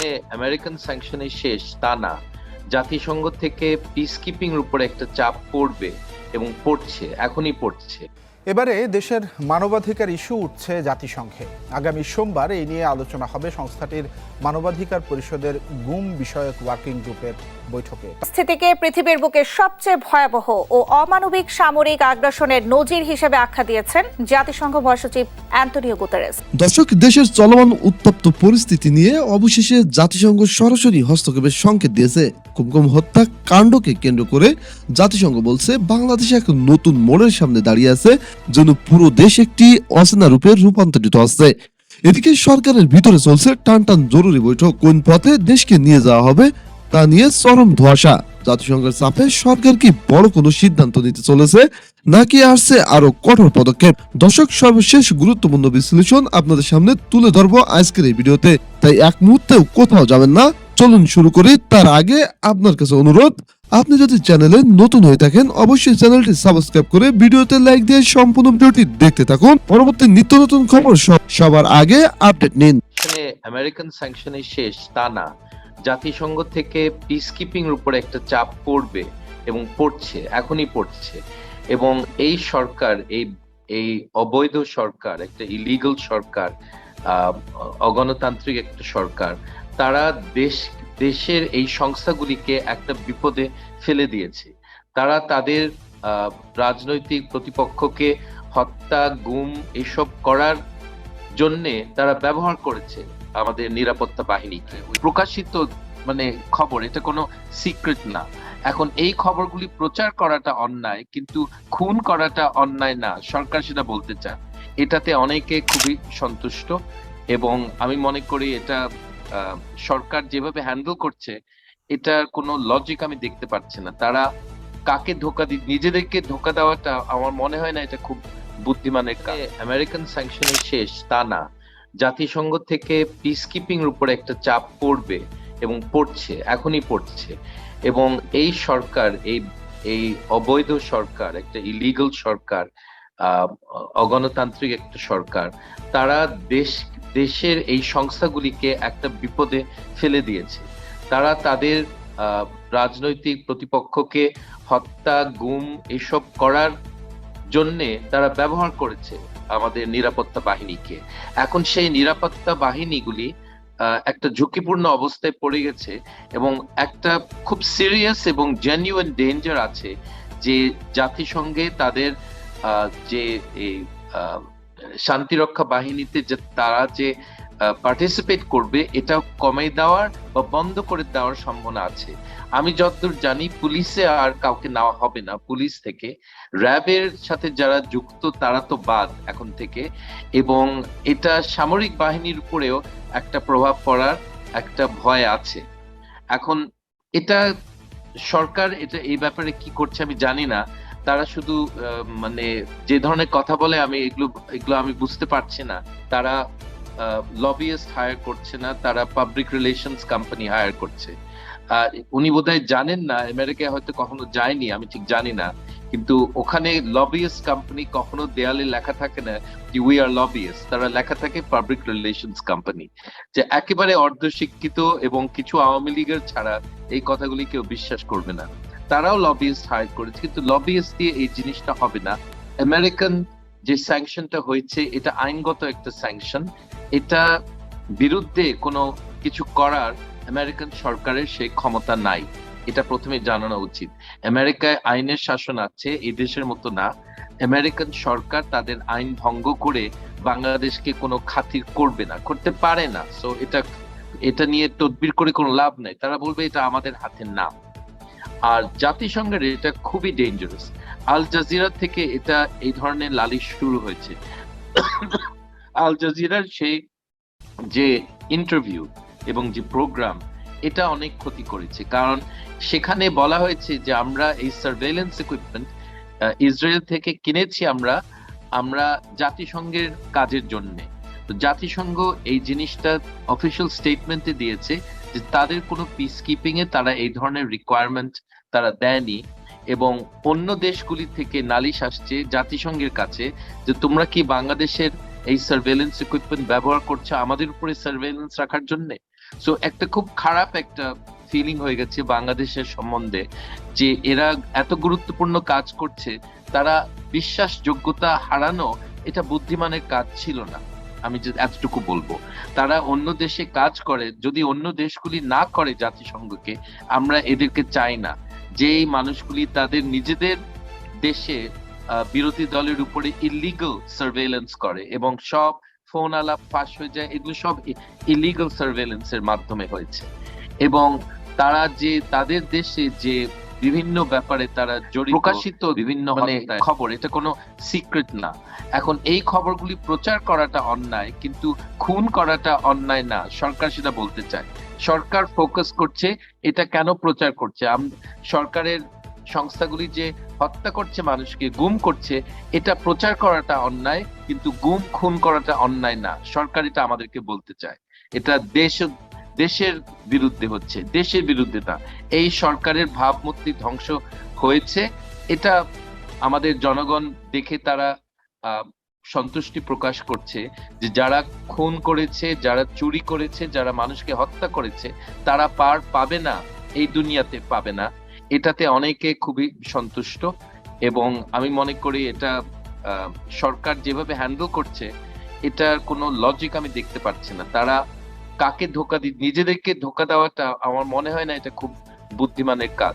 যে আমেরিকান স্যাংশনে শেষ, তা না। জাতিসংঘ থেকে পিস কিপিং এর উপরে একটা চাপ পড়বে এবং পড়ছে, এখনই পড়ছে। এবারে দেশের মানবাধিকার ইস্যু উঠছে জাতিসংঘে। আগামী সোমবার এই নিয়ে আলোচনা হবে সংস্থাটির মানবাধিকার পরিষদের গুম বিষয়ক ওয়ার্কিং গ্রুপের বৈঠকে। স্থিতিকে পৃথিবীর বুকে সবচেয়ে ভয়াবহ ও অমানবিক সামরিক আগ্রাসনের নজির হিসেবে আখ্যা দিয়েছেন জাতিসংঘ মহাসচিব অ্যান্টনিও গুতেরেস। দর্শক দেশের চলমান উত্তপ্ত পরিস্থিতি নিয়ে অবশেষে জাতিসংঘ সরাসরি হস্তক্ষেপের সংকেত দিয়েছে। কুমকুম হত্যা কাণ্ডকে কেন্দ্র করে জাতিসংঘ বলছে বাংলাদেশ এক নতুন মোড়ের সামনে দাঁড়িয়ে আছে যেন পুরো দেশ একটি অচেনা রূপে রূপান্তরিত হচ্ছে। এদিকে সরকারের ভিতরে চলছে টান টান জরুরি বৈঠক। কোন পথে দেশকে নিয়ে যাওয়া হবে তা নিয়ে চরম ধোয়াশা। জাতিসংঘের চাপে সরকার কি বড় কোনো সিদ্ধান্ত নিতে চলেছে, নাকি আসছে আরও কঠোর পদক্ষেপ? দর্শক, সর্বশেষ গুরুত্বপূর্ণ বিশ্লেষণ আপনাদের সামনে তুলে ধরবো আজকের এই ভিডিওতে। তাই এক মুহূর্তেও কোথাও যাবেন না। চলুন শুরু করি। তার আগে আপনার কাছে অনুরোধ আপনি যদি চ্যানেলে নতুন হয়ে থাকেন, অবশ্যই চ্যানেলটি সাবস্ক্রাইব করে ভিডিওতে লাইক দিয়ে সম্পূর্ণ ভিডিওটি দেখতে থাকুন। পরবর্তী নিত্য নতুন খবর সবার আগে আপডেট নিন। আমেরিকান স্যাংশনে শেষ তা না। জাতিসংঘ থেকে পিস কিপিং এর উপরে একটা চাপ পড়বে এবং পড়ছে, এখনই পড়ছে। এবং এই সরকার, এই এই অবৈধ সরকার, একটা ইলিগাল সরকার অগণতান্ত্রিক একটা সরকার, তারা দেশ দেশের এই সংস্থাগুলিকে একটা বিপদে ফেলে দিয়েছে। তারা তাদের রাজনৈতিক প্রতিপক্ষকে হত্যা গুম এসব করার জন্যে তারা ব্যবহার করেছে আমাদের নিরাপত্তা বাহিনীকে। প্রকাশিত মানে খবর এটা কোনো সিক্রেট না। এখন এই খবরগুলি প্রচার করাটা অন্যায় কিন্তু খুন করাটা অন্যায় না। সরকার সেটা বলতে চায়। এটাতে অনেকে খুবই সন্তুষ্ট এবং আমি মনে করি এটা সরকার যেভাবে হ্যান্ডেল করছে, এটার কোনো লজিক আমি দেখতে পাচ্ছি না। তারা কাকে ধোকা দি, নিজেদেরকে ধোকা দেওয়াটা আমার মনে হয় না এটা খুব বুদ্ধিমানের কাজ আমেরিকান স্যাংশনের শেষ, তা না। জাতিসংঘ থেকে পিস কিপিং উপরে একটা চাপ পড়বে এবং পড়ছে, এখনই পড়ছে। এবং এই সরকার, এই এই অবৈধ সরকার, একটা ইলিগাল সরকার অগণতান্ত্রিক একটা সরকার, তারা দেশ দেশের এই সংস্থাগুলিকে একটা বিপদে ফেলে দিয়েছে। তারা তাদের রাজনৈতিক প্রতিপক্ষকে হত্যা, গুম এসব করার জন্যে তারা ব্যবহার করেছে আমাদের নিরাপত্তা বাহিনীকে। এখন সেই নিরাপত্তা বাহিনীগুলি একটা ঝুঁকিপূর্ণ অবস্থায় পড়ে গেছে এবং একটা খুব সিরিয়াস এবং জেনুইন ডেঞ্জার আছে যে জাতিসংঘে তাদের যে শান্তিরক্ষা বাহিনীতে যে তারা যে পার্টিসিপেট করবে, এটা কমে দেওয়ার বা বন্ধ করে দেওয়ার সম্ভাবনা আছে। আমি যতদূর জানি, পুলিশে আর কাউকে নেওয়া হবে না, পুলিশ থেকে। র্যাবের সাথে যারা যুক্ত, তারা তো বাদ এখন থেকে। এবং এটা সামরিক বাহিনীর উপরেও একটা প্রভাব পড়ার একটা ভয় আছে। এখন, এটা সরকার এটা এই ব্যাপারে কি করছে আমি জানি না। তারা শুধু মানে যে ধরনের কথা বলে আমি এগুলো এগুলো আমি বুঝতে পারছি না। তারা লবিয়েস্ট হায়ার করছে না, তারা পাবলিক রিলেশনস কোম্পানি হায়ার করছে। আর উনি বোধহয় জানেন না, আমেরিকায় হয়তো কখনো যায়নি, আমি ঠিক জানি না। কিন্তু ওখানে লবিয়েস্ট কোম্পানি কখনো দেয়ালে লেখা থাকে না যে উই আর লবিয়েস্ট তারা লেখা থাকে পাবলিক রিলেশনস কোম্পানি যে একেবারে অর্ধশিক্ষিত এবং কিছু আওয়ামী লীগের ছাড়া এই কথাগুলি কেউ বিশ্বাস করবে না। তারাও লবিয়েস্ট হায়ার করেছে, কিন্তু লবিয়েস্ট দিয়ে এই জিনিসটা হবে না। আমেরিকান যে স্যাংশনটা হয়েছে, এটা আইনগত একটা স্যাংশন এটা বিরুদ্ধে কোনো কিছু করার আমেরিকান সরকারের সেই ক্ষমতা নাই। এটা প্রথমে জানানো উচিত। আমেরিকায় আইনের শাসন আছে, এই দেশের মতো না। আমেরিকান সরকার তাদের আইন ভঙ্গ করে বাংলাদেশকে কোনো খাতির করবে না, করতে পারে না। সো এটা এটা নিয়ে তদবির করে কোনো লাভ নাই। তারা বলবে, এটা আমাদের হাতে না আর জাতিসংঘের এটা খুবই ডেঞ্জারাস আল জাজিরা থেকে এটা, এই ধরনের লালিশ শুরু হয়েছে। আল জাজিরার সেই যে ইন্টারভিউ এবং যে প্রোগ্রাম এটা অনেক ক্ষতি করেছে। কারণ সেখানে বলা হয়েছে যে আমরা এই সার্ভেলেন্স ইকুইপমেন্ট ইসরায়েল থেকে কিনেছি আমরা আমরা জাতিসংঘের কাজের জন্যে। তো জাতিসংঘ এই জিনিসটা অফিসিয়াল স্টেটমেন্টে দিয়েছে যে তাদের কোনো পিস কিপিং এ তারা এই ধরনের রিকোয়ারমেন্ট তারা দেয়নি এবং অন্য দেশগুলি থেকে নালিশ আসছে জাতিসংঘের কাছে যে তোমরা কি বাংলাদেশের এই সার্ভেলেন্স ইকুইপমেন্ট ব্যবহার করছ আমাদের উপরে সার্ভেলেন্স রাখার জন্য? সো একটা খুব খারাপ একটা ফিলিং হয়ে গেছে বাংলাদেশের সম্বন্ধে যে এরা এত গুরুত্বপূর্ণ কাজ করছে, তারা বিশ্বাসযোগ্যতা হারানো এটা বুদ্ধিমানের কাজ ছিল না। আমি যে এতটুকু বলব। তারা অন্য দেশে কাজ করে, যদি অন্য দেশগুলি না করে জাতিসংঘকে, আমরা এদেরকে চাই না। যে এই মানুষগুলি তাদের নিজেদের দেশে বিরোধী দলের উপরে ইলিগাল সার্ভেলেন্স করে এবং সব ফোন আলাপ ফাঁস হয়ে যায়, এগুলো সব ইলিগাল সার্ভেলেন্সের মাধ্যমে হয়েছে। এবং তারা যে, তাদের দেশে যে বিভিন্ন ব্যাপারে তারা জড়িত প্রকাশিত বিভিন্ন মানে খবর এটা কোনো সিক্রেট না। এখন এই খবরগুলি প্রচার করাটা অন্যায় কিন্তু খুন করাটা অন্যায় না সরকার সেটা বলতে চায়। সরকার ফোকাস করছে এটা কেন প্রচার করছে? সরকারের সংস্থাগুলি যে হত্যা করছে মানুষকে গুম করছে এটা প্রচার করাটা অন্যায় কিন্তু গুম খুন করাটা অন্যায় না সরকার এটা আমাদেরকে বলতে চায়। এটা দেশ দেশের বিরুদ্ধে হচ্ছে, দেশের বিরুদ্ধে তা। এই সরকারের ভাবমূর্তি ধ্বংস হয়েছে, এটা আমাদের জনগণ দেখে তারা সন্তুষ্টি প্রকাশ করছে যে যারা খুন করেছে, যারা চুরি করেছে, যারা মানুষকে হত্যা করেছে, তারা পার পাবে না, এই দুনিয়াতে পাবে না। এটাতে অনেকে খুবই সন্তুষ্ট এবং আমি মনে করি এটা সরকার যেভাবে হ্যান্ডেল করছে, এটার কোনো লজিক আমি দেখতে পাচ্ছি না। তারা কাকে ধোকা দি নিজেদেরকে ধোকা দেওয়াটা আমার মনে হয় না এটা খুব বুদ্ধিমানের কাজ।